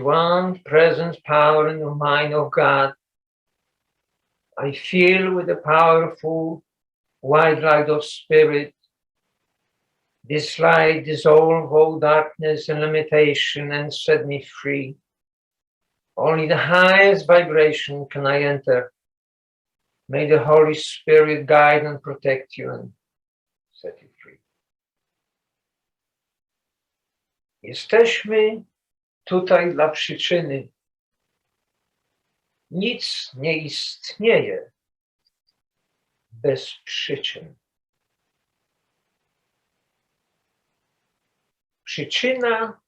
One present power in the mind of God. I feel with the powerful white light of spirit. This light dissolve all darkness and limitation and set me free. Only the highest vibration can I enter. May the Holy Spirit guide and protect you and set you free. Jesteśmy tutaj dla przyczyny. Nic nie istnieje bez przyczyn. Przyczyna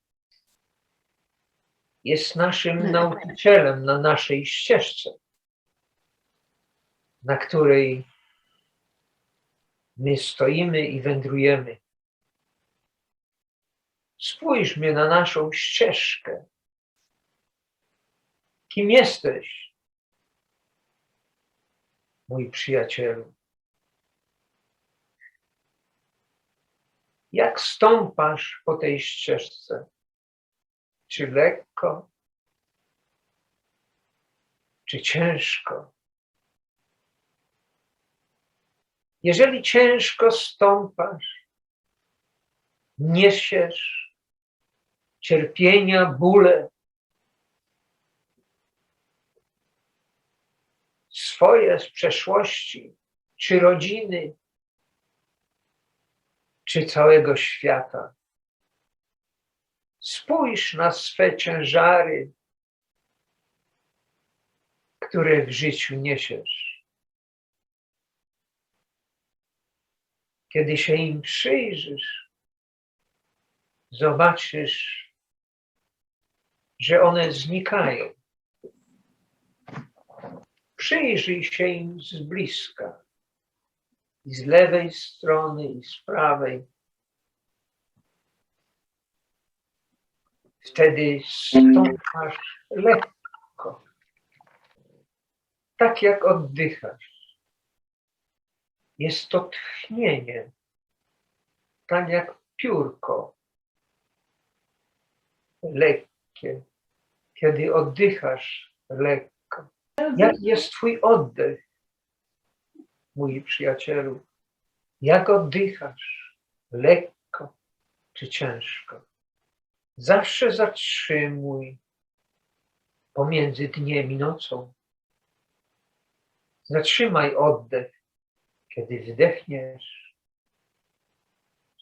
jest naszym nauczycielem na naszej ścieżce, na której my stoimy i wędrujemy. Spójrzmy na naszą ścieżkę. Kim jesteś, mój przyjacielu? Jak stąpasz po tej ścieżce? Czy lekko, czy ciężko? Jeżeli ciężko stąpasz, niesiesz cierpienia, bóle, swoje z przeszłości, czy rodziny, czy całego świata. Spójrz na swe ciężary, które w życiu niesiesz. Kiedy się im przyjrzysz, zobaczysz, że one znikają. Przyjrzyj się im z bliska, i z lewej strony, i z prawej. Wtedy stąpasz lekko, tak jak oddychasz. Jest to tchnienie, tak jak piórko, lekkie, kiedy oddychasz lekko. Jak jest Twój oddech, mój przyjacielu? Jak oddychasz? Lekko czy ciężko? Zawsze zatrzymuj pomiędzy dniem i nocą. Zatrzymaj oddech, kiedy wdechniesz.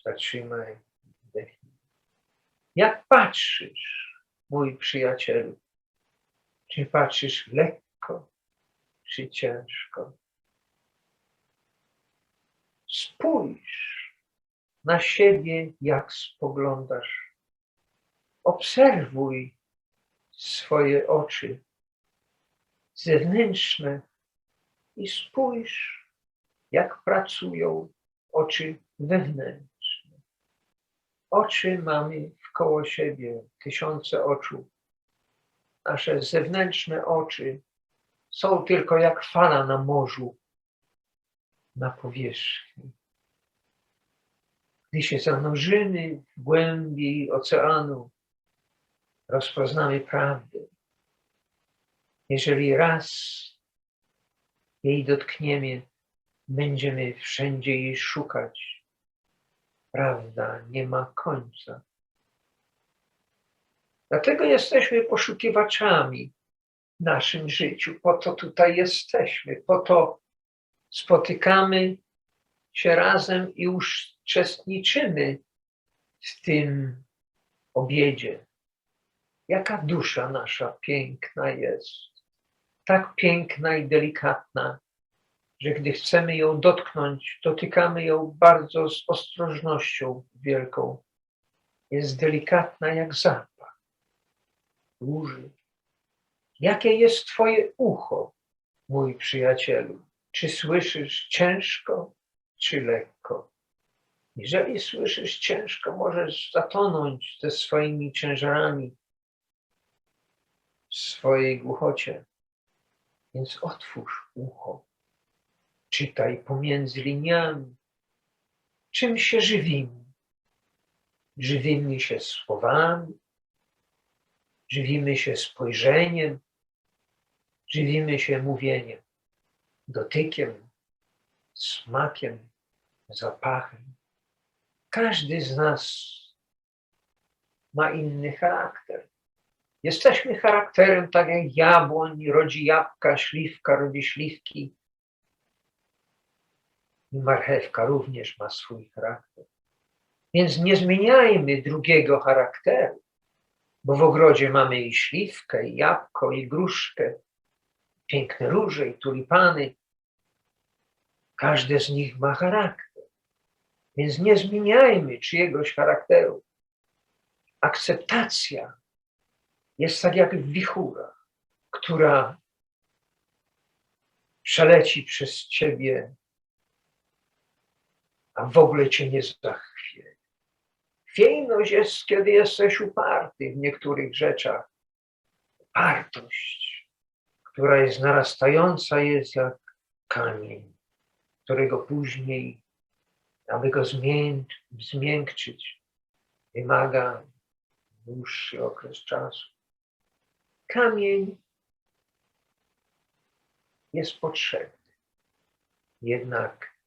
Zatrzymaj, wdechnij. Jak patrzysz, mój przyjacielu? Czy patrzysz lekko, czy ciężko? Spójrz na siebie, jak spoglądasz. Obserwuj swoje oczy zewnętrzne i spójrz, jak pracują oczy wewnętrzne. Oczy mamy wkoło siebie, tysiące oczu. Nasze zewnętrzne oczy są tylko jak fala na morzu, na powierzchni. Gdy się zanurzymy w głębi oceanu, rozpoznamy prawdę. Jeżeli raz jej dotkniemy, będziemy wszędzie jej szukać. Prawda nie ma końca. Dlatego jesteśmy poszukiwaczami w naszym życiu. Po to tutaj jesteśmy. Po to spotykamy się razem i uczestniczymy w tym obiedzie. Jaka dusza nasza piękna jest. Tak piękna i delikatna, że gdy chcemy ją dotknąć, dotykamy ją bardzo z ostrożnością wielką. Jest delikatna jak zapach róży. Jakie jest Twoje ucho, mój przyjacielu? Czy słyszysz ciężko, czy lekko? Jeżeli słyszysz ciężko, możesz zatonąć ze swoimi ciężarami w swojej głuchocie. Więc otwórz ucho. Czytaj pomiędzy liniami. Czym się żywimy? Żywimy się słowami, Żywimy się spojrzeniem, żywimy się mówieniem, dotykiem, smakiem, zapachem. Każdy z nas ma inny charakter. Jesteśmy charakterem tak jak jabłoń rodzi jabłka, śliwka rodzi śliwki. I marchewka również ma swój charakter. Więc nie zmieniajmy drugiego charakteru, bo w ogrodzie mamy i śliwkę, i jabłko, i gruszkę, piękne róże i tulipany. Każde z nich ma charakter. Więc nie zmieniajmy czyjegoś charakteru. Akceptacja jest tak jak wichura, która przeleci przez ciebie, a w ogóle cię nie zachwieje. Chwiejność jest, kiedy jesteś uparty w niektórych rzeczach. Upartość, która jest narastająca, jest jak kamień, którego później, aby go zmię- zmiękczyć, wymaga dłuższy okres czasu. Kamień jest potrzebny, jednak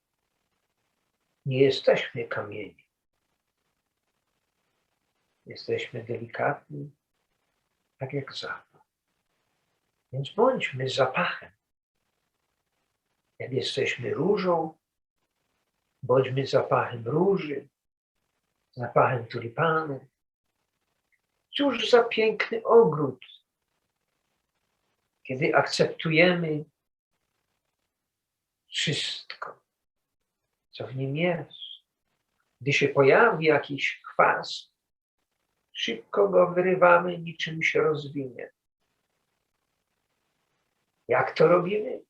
nie jesteśmy kamieniem. Jesteśmy delikatni, tak jak zapach. Więc bądźmy zapachem. Jak jesteśmy różą, bądźmy zapachem róży, zapachem tulipanu. Cóż za piękny ogród, kiedy akceptujemy wszystko, co w nim jest. Gdy się pojawi jakiś chwast, szybko go wyrywamy, niczym się rozwinie. Jak to robimy?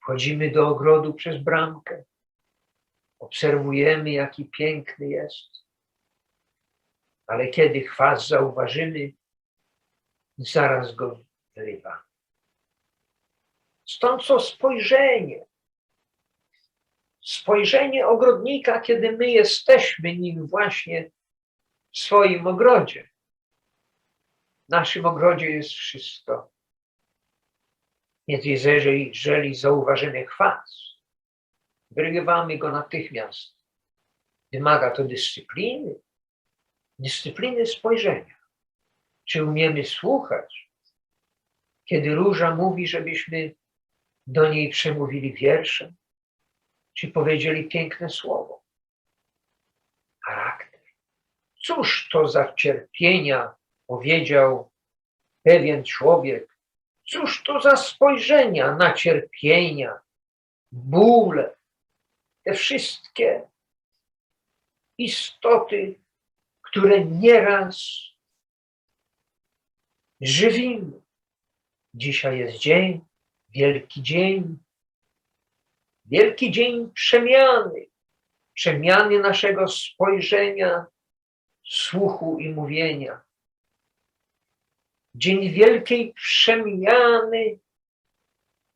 Wchodzimy do ogrodu przez bramkę, obserwujemy, jaki piękny jest, ale kiedy chwast zauważymy, zaraz go wyrywamy. Stąd co spojrzenie. Spojrzenie ogrodnika, kiedy my jesteśmy nim właśnie w swoim ogrodzie. W naszym ogrodzie jest wszystko. Więc jeżeli, jeżeli zauważymy chwast, wyrywamy go natychmiast. Wymaga to dyscypliny, dyscypliny spojrzenia. Czy umiemy słuchać, kiedy róża mówi, żebyśmy do niej przemówili wierszem, czy powiedzieli piękne słowo? Charakter. Cóż to za cierpienia, powiedział pewien człowiek. Cóż to za spojrzenia na cierpienia, bóle, te wszystkie istoty, które nieraz żywimy. Dzisiaj jest dzień, wielki dzień, wielki dzień przemiany, przemiany naszego spojrzenia, słuchu i mówienia. Dzień wielkiej przemiany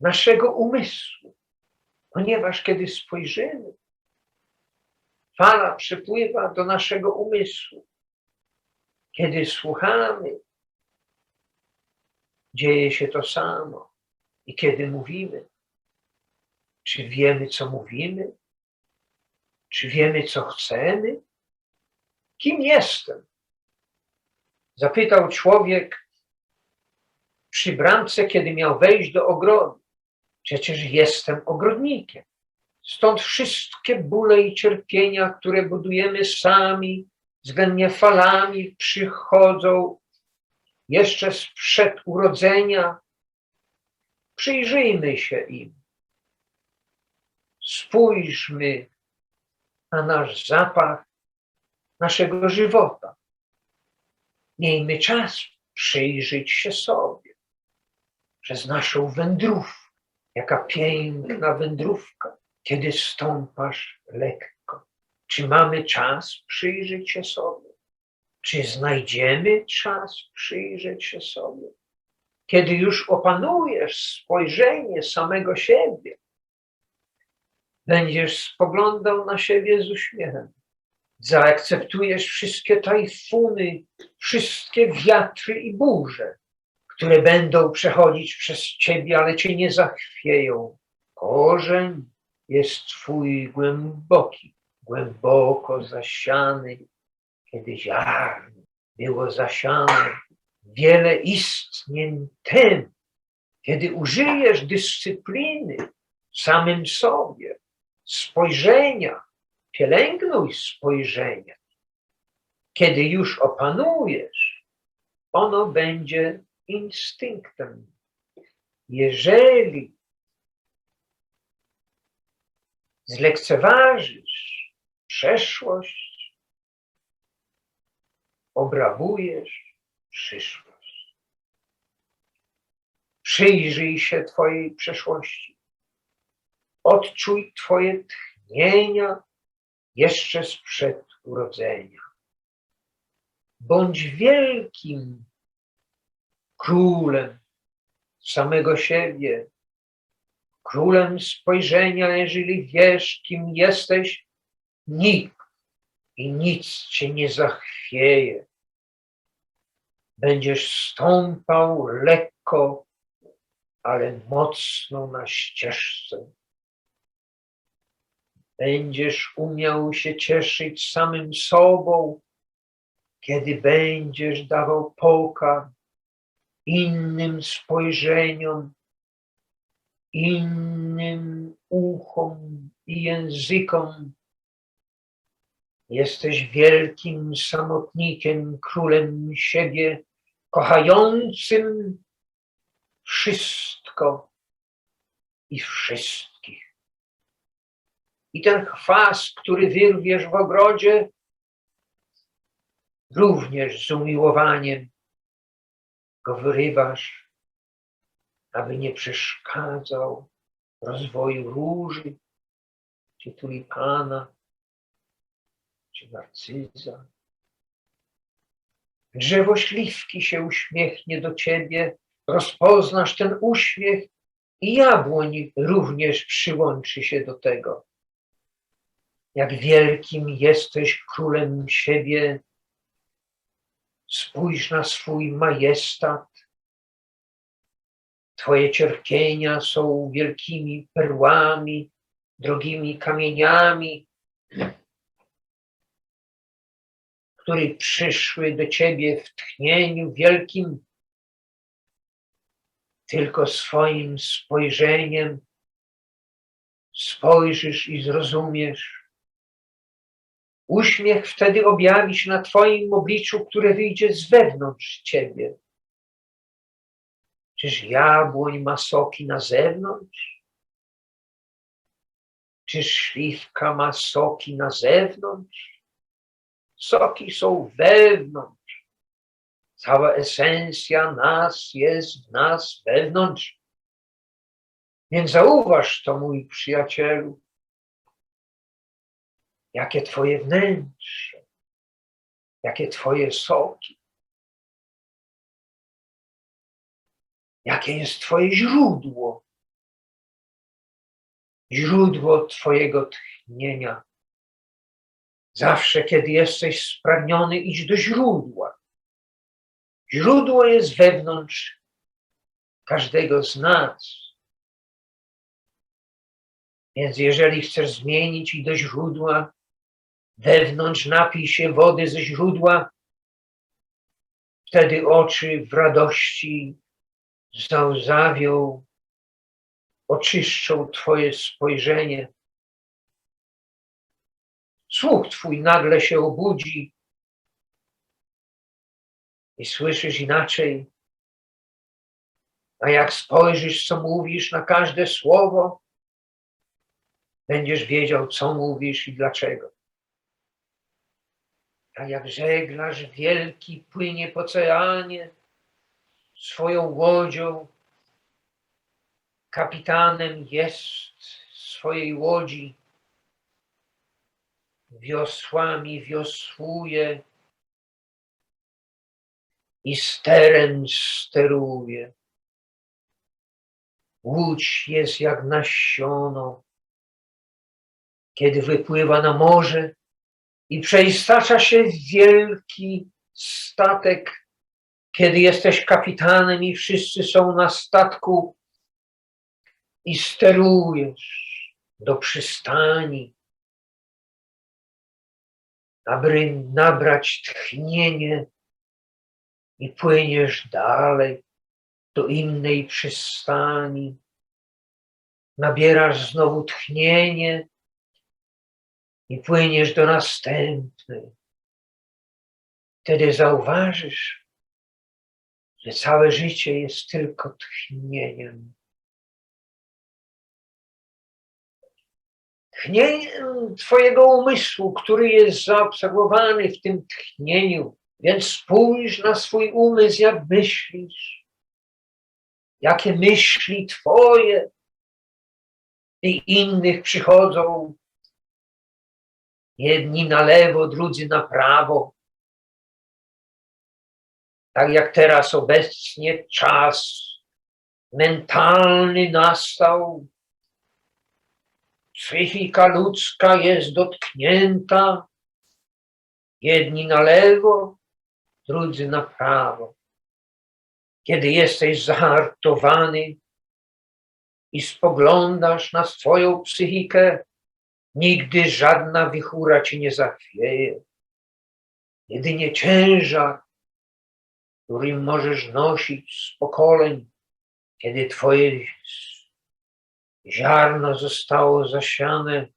naszego umysłu, ponieważ kiedy spojrzymy, fala przepływa do naszego umysłu. Kiedy słuchamy, dzieje się to samo. I kiedy mówimy, czy wiemy, co mówimy? Czy wiemy, co chcemy? Kim jestem? Zapytał człowiek przy bramce, kiedy miał wejść do ogrodu. Przecież jestem ogrodnikiem. Stąd wszystkie bóle i cierpienia, które budujemy sami, względnie falami, przychodzą jeszcze sprzed urodzenia. Przyjrzyjmy się im. Spójrzmy na nasz zapach naszego żywota. Miejmy czas przyjrzeć się sobie przez naszą wędrówkę. Jaka piękna wędrówka, kiedy stąpasz lekko. Czy mamy czas przyjrzeć się sobie? Czy znajdziemy czas przyjrzeć się sobie? Kiedy już opanujesz spojrzenie samego siebie, będziesz spoglądał na siebie z uśmiechem. Zaakceptujesz wszystkie tajfuny, wszystkie wiatry i burze, które będą przechodzić przez ciebie, ale cię nie zachwieją. Korzeń jest twój głęboki, głęboko zasiany, kiedy ziarno było zasiane. Wiele istnień tem, kiedy użyjesz dyscypliny samym sobie, spojrzenia, pielęgnuj spojrzenia. Kiedy już opanujesz, ono będzie instynktem. Jeżeli zlekceważysz przeszłość, obrawujesz przyszłość. Przyjrzyj się Twojej przeszłości. Odczuj Twoje tchnienia jeszcze sprzed urodzenia. Bądź wielkim królem samego siebie, królem spojrzenia, jeżeli wiesz, kim jesteś, nikt i nic cię nie zachwieje. Będziesz stąpał lekko, ale mocno na ścieżce. Będziesz umiał się cieszyć samym sobą, kiedy będziesz dawał pokarm innym spojrzeniom, innym uchom i językom. Jesteś wielkim samotnikiem, królem siebie, kochającym wszystko i wszystkich. I ten chwas, który wyrwiesz w ogrodzie, również z umiłowaniem go wyrywasz, aby nie przeszkadzał rozwoju róży, czy tulipana, czy narcyza. Drzewo śliwki się uśmiechnie do ciebie, rozpoznasz ten uśmiech i jabłoń również przyłączy się do tego. Jak wielkim jesteś królem siebie, spójrz na swój majestat. Twoje cierpienia są wielkimi perłami, drogimi kamieniami, które przyszły do ciebie w tchnieniu wielkim, tylko swoim spojrzeniem spojrzysz i zrozumiesz. Uśmiech wtedy objawi się na Twoim obliczu, które wyjdzie z wewnątrz Ciebie. Czyż jabłoń ma soki na zewnątrz? Czyż śliwka ma soki na zewnątrz? Soki są wewnątrz. Cała esencja nas jest w nas wewnątrz. Więc zauważ to, mój przyjacielu, jakie Twoje wnętrze, jakie Twoje soki, jakie jest Twoje źródło, źródło Twojego tchnienia. Zawsze, kiedy jesteś spragniony, idź do źródła. Źródło jest wewnątrz każdego z nas. Więc jeżeli chcesz zmienić i do źródła, wewnątrz napij się wody ze źródła, wtedy oczy w radości załzawią, oczyszczą Twoje spojrzenie. Słuch Twój nagle się obudzi i słyszysz inaczej. A jak spojrzysz, co mówisz na każde słowo, będziesz wiedział, co mówisz i dlaczego. A jak żeglarz wielki płynie po oceanie swoją łodzią, kapitanem jest swojej łodzi, wiosłami wiosłuje i sterem steruje. Łódź jest jak nasiono, kiedy wypływa na morze i przeistacza się wielki statek, kiedy jesteś kapitanem i wszyscy są na statku i sterujesz do przystani, aby nabrać tchnienie i płyniesz dalej do innej przystani. Nabierasz znowu tchnienie i płyniesz do następnej. Wtedy zauważysz, że całe życie jest tylko tchnieniem. Tchnieniem Twojego umysłu, który jest zaobserwowany w tym tchnieniu. Więc spójrz na swój umysł, jak myślisz. Jakie myśli Twoje i innych przychodzą. Jedni na lewo, drudzy na prawo. Tak jak teraz obecnie czas mentalny nastał. Psychika ludzka jest dotknięta. Jedni na lewo, drudzy na prawo. Kiedy jesteś zahartowany i spoglądasz na swoją psychikę, nigdy żadna wichura ci nie zachwieje. Jedynie ciężar, którym możesz nosić z pokoleń, kiedy twoje ziarno zostało zasiane.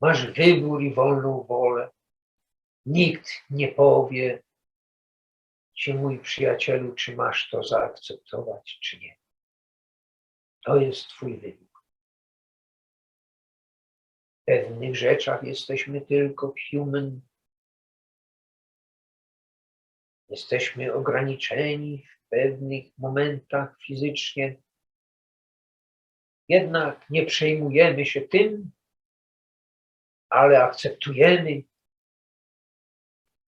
Masz wybór i wolną wolę. Nikt nie powie ci, mój przyjacielu, czy masz to zaakceptować, czy nie. To jest Twój wybór. Pewnych rzeczach jesteśmy tylko human. Jesteśmy ograniczeni w pewnych momentach fizycznie. Jednak nie przejmujemy się tym, ale akceptujemy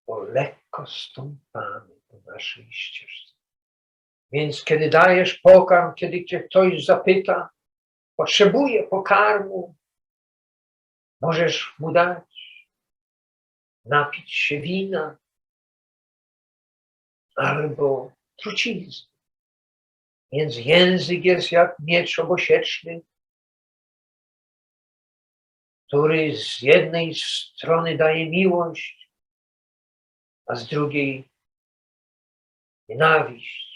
bo lekko stąpamy po naszej ścieżce. Więc kiedy dajesz pokarm, kiedy cię ktoś zapyta, potrzebuje pokarmu, możesz mu dać, napić się wina albo trucizny. Więc język jest jak miecz obosieczny, który z jednej strony daje miłość, a z drugiej nienawiść.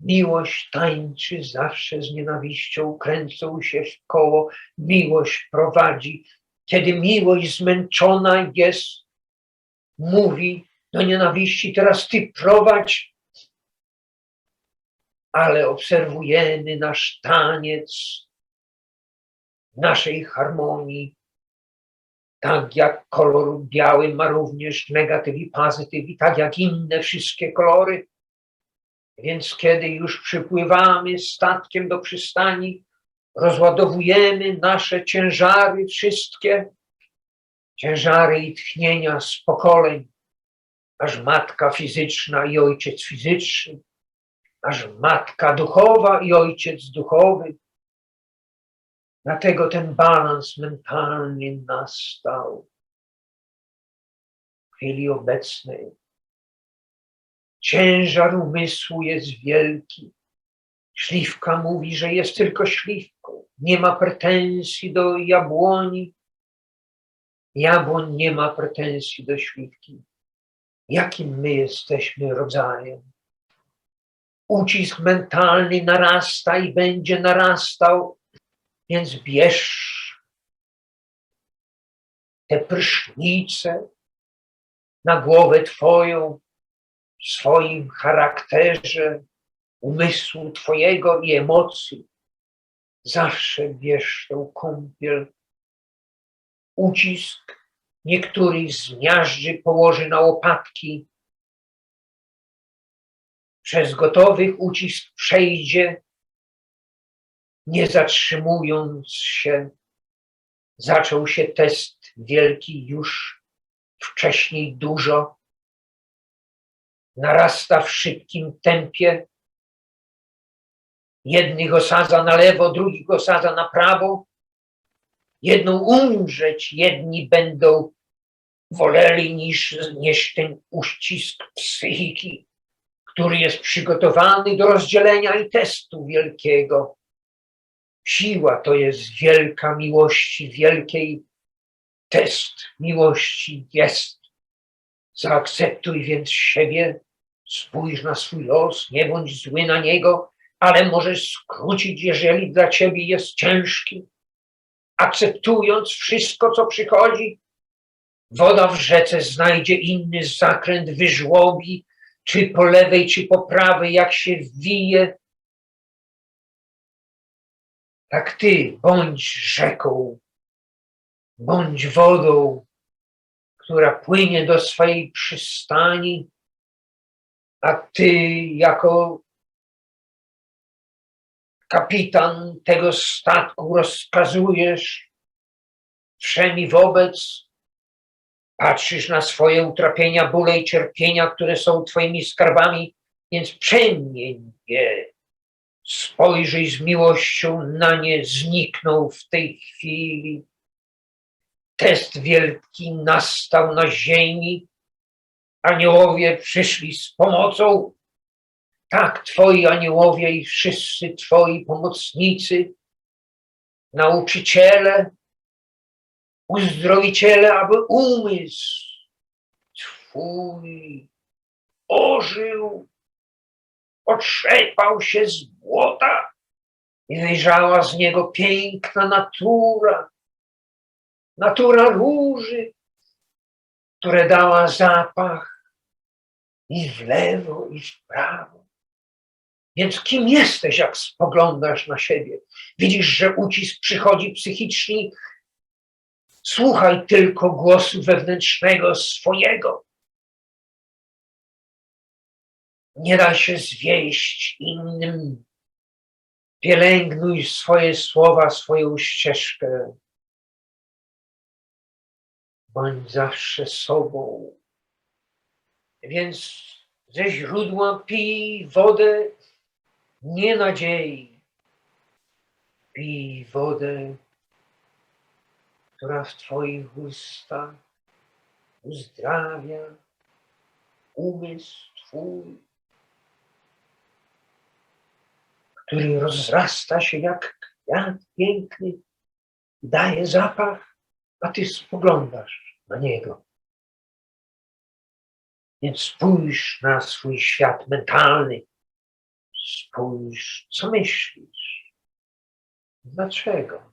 Miłość tańczy zawsze z nienawiścią, kręcą się w koło, miłość prowadzi. Kiedy miłość zmęczona jest, mówi do nienawiści, teraz ty prowadź, ale obserwujemy nasz taniec naszej harmonii, tak jak kolor biały ma również negatyw i pozytyw, i tak jak inne wszystkie kolory. Więc kiedy już przypływamy statkiem do przystani, rozładowujemy nasze ciężary wszystkie, ciężary i tchnienia z pokoleń, aż matka fizyczna i ojciec fizyczny, aż matka duchowa i ojciec duchowy, Dlatego ten balans mentalny nastał w chwili obecnej. Ciężar umysłu jest wielki. Śliwka mówi, że jest tylko śliwką. Nie ma pretensji do jabłoni. Jabłoń nie ma pretensji do śliwki. Jakim my jesteśmy rodzajem? Ucisk mentalny narasta i będzie narastał więc bierz te prysznice na głowę Twoją, swoim charakterze, umysłu Twojego i emocji. Zawsze bierz tą kąpiel. Ucisk niektórych zmiażdży, położy na łopatki. Przez gotowych ucisk przejdzie nie zatrzymując się, zaczął się test wielki już wcześniej dużo. Narasta w szybkim tempie. Jednych osadza na lewo, drugich osadza na prawo. Jedną umrzeć, jedni będą woleli niż nieść ten uścisk psychiki, który jest przygotowany do rozdzielenia i testu wielkiego. Siła to jest wielka miłości, wielkiej test miłości jest. Zaakceptuj więc siebie, spójrz na swój los, nie bądź zły na niego, ale możesz skrócić, jeżeli dla ciebie jest ciężki. Akceptując wszystko, co przychodzi, woda w rzece znajdzie inny zakręt, wyżłobi, czy po lewej, czy po prawej, jak się wije. Tak ty bądź rzeką, bądź wodą, która płynie do swojej przystani, a ty jako kapitan tego statku rozkazujesz wszemi wobec, patrzysz na swoje utrapienia, bóle i cierpienia, które są twoimi skarbami, więc przemień je. Spojrzyj z miłością na nie, znikną w tej chwili. Test wielki nastał na ziemi. Aniołowie przyszli z pomocą. Tak, twoi aniołowie i wszyscy twoi pomocnicy, nauczyciele, uzdrowiciele, aby umysł twój ożył, otrzepał się z błota i wyjrzała z niego piękna natura, natura róży, które dała zapach i w lewo, i w prawo. Więc kim jesteś, jak spoglądasz na siebie? Widzisz, że ucisk przychodzi psychiczny. Słuchaj tylko głosu wewnętrznego swojego. Nie da się zwieść innym. Pielęgnuj swoje słowa, swoją ścieżkę. Bądź zawsze sobą. Więc ze źródła pij wodę nie nadziei. Pij wodę, która w Twoich ustach uzdrawia umysł Twój, który rozrasta się jak kwiat piękny, daje zapach, a Ty spoglądasz na niego. Więc spójrz na swój świat mentalny, spójrz, co myślisz. Dlaczego?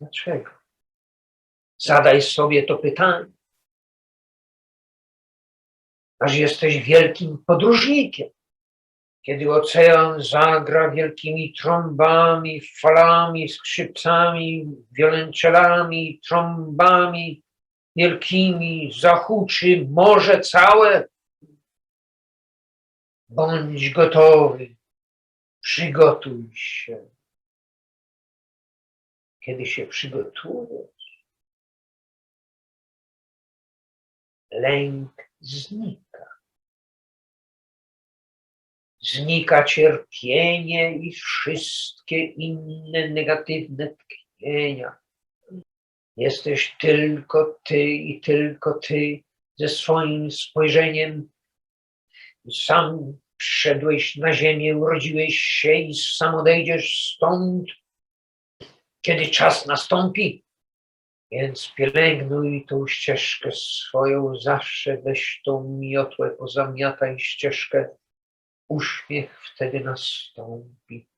Dlaczego? Zadaj sobie to pytanie. Aż jesteś wielkim podróżnikiem. Kiedy ocean zagra wielkimi trąbami, falami, skrzypcami, wiolonczelami, trąbami wielkimi, zahuczy morze całe, Bądź gotowy, przygotuj się. Kiedy się przygotujesz, lęk znika. Znika cierpienie i wszystkie inne negatywne tknienia. Jesteś tylko ty i tylko ty ze swoim spojrzeniem sam przyszedłeś na ziemię, urodziłeś się i sam odejdziesz stąd, kiedy czas nastąpi. Więc pielęgnuj tą ścieżkę swoją, zawsze weź tą miotłę, pozamiataj ścieżkę. Uśmiech wtedy nastąpi.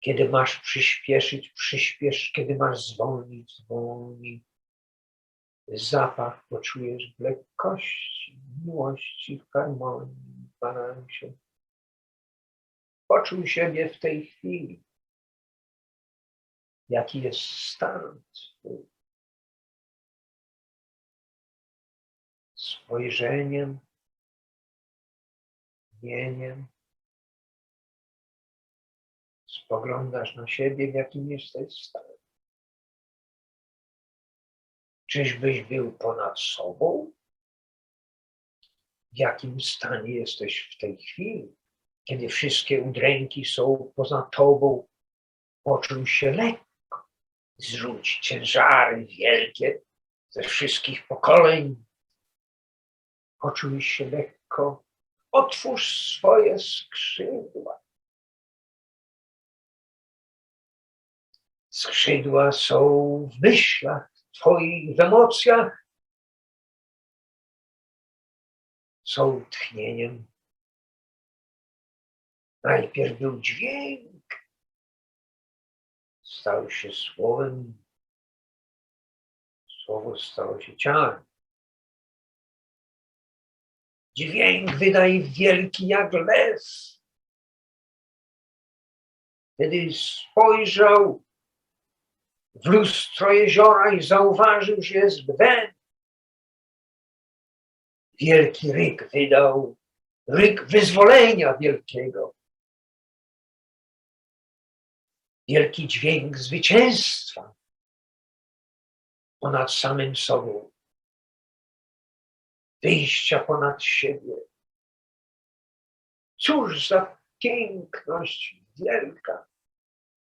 Kiedy masz przyspieszyć, przyspiesz, kiedy masz zwolnić, zwolnij zapach poczujesz w lekkości, miłości, w harmonii, w balansie. Poczuj siebie w tej chwili. Jaki jest stan twój. Spojrzeniem, mieniem. Spoglądasz na siebie, w jakim jesteś stanie. Czyżbyś był ponad sobą? W jakim stanie jesteś w tej chwili, kiedy wszystkie udręki są poza tobą? poczuł się lekko, zrzuć ciężary wielkie ze wszystkich pokoleń. Poczuj się lekko, otwórz swoje skrzydła. Skrzydła są w myślach Twoich, w emocjach, są tchnieniem. Najpierw był dźwięk, stał się słowem, słowo stało się ciałem. Dźwięk wydaje wielki jak les. Wtedy spojrzał w lustro jeziora i zauważył, że jest węd. Wielki ryk wydał, ryk wyzwolenia wielkiego. Wielki dźwięk zwycięstwa ponad samym sobą, wyjścia ponad siebie. Cóż za piękność wielka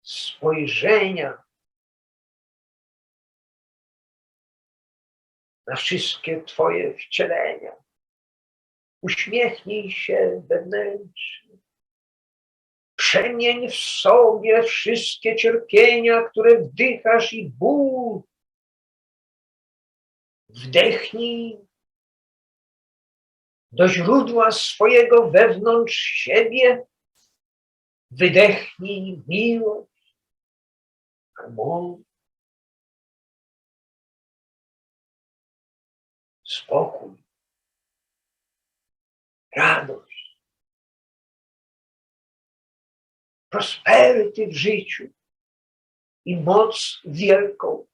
spojrzenia na wszystkie Twoje wcielenia. Uśmiechnij się wewnętrznie. Przemień w sobie wszystkie cierpienia, które wdychasz i ból. Wdechnij do źródła swojego wewnątrz siebie. Wydechnij miłość, harmonię, spokój, radość, prosperity w życiu i moc wielką,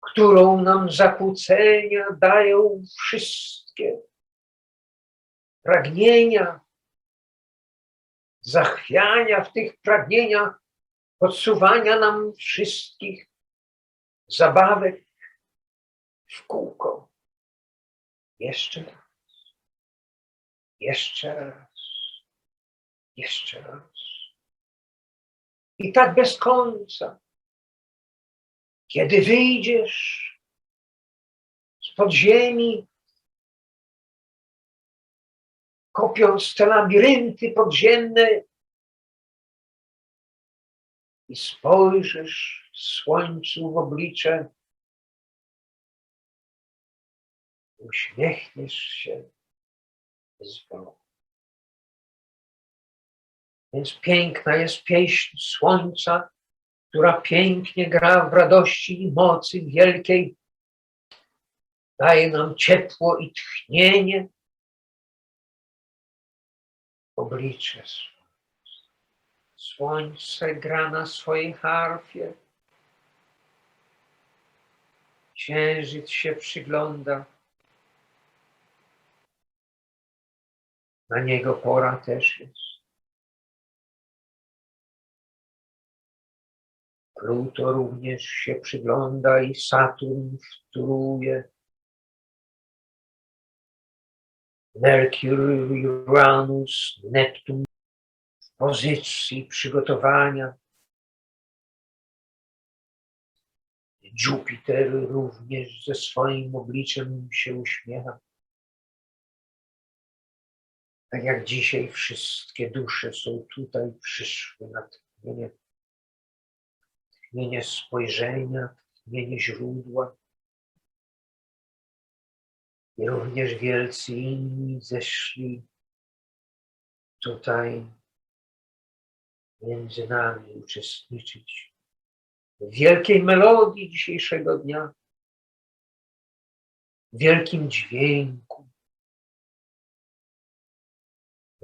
którą nam zakłócenia dają wszystkie pragnienia, zachwiania w tych pragnieniach, podsuwania nam wszystkich zabawek w kółko. Jeszcze raz, jeszcze raz, jeszcze raz. I tak bez końca. Kiedy wyjdziesz z podziemi, kopiąc te labirynty podziemne i spojrzysz słońcu w oblicze, uśmiechniesz się zwolna. Więc piękna jest pieśń słońca, która pięknie gra w radości i mocy wielkiej. Daje nam ciepło i tchnienie. Oblicze. Słońce gra na swojej harfie. Księżyc się przygląda. Na niego pora też jest. Pluto również się przygląda i Saturn wtóruje. Mercury, Uranus, Neptun w pozycji przygotowania. Jupiter również ze swoim obliczem się uśmiecha. Tak jak dzisiaj wszystkie dusze są tutaj, przyszły na tchnienie, tchnienie spojrzenia, tchnienie źródła. I również wielcy inni zeszli tutaj między nami uczestniczyć w wielkiej melodii dzisiejszego dnia, w wielkim dźwięku.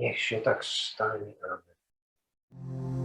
Niech się tak stanie. Amen.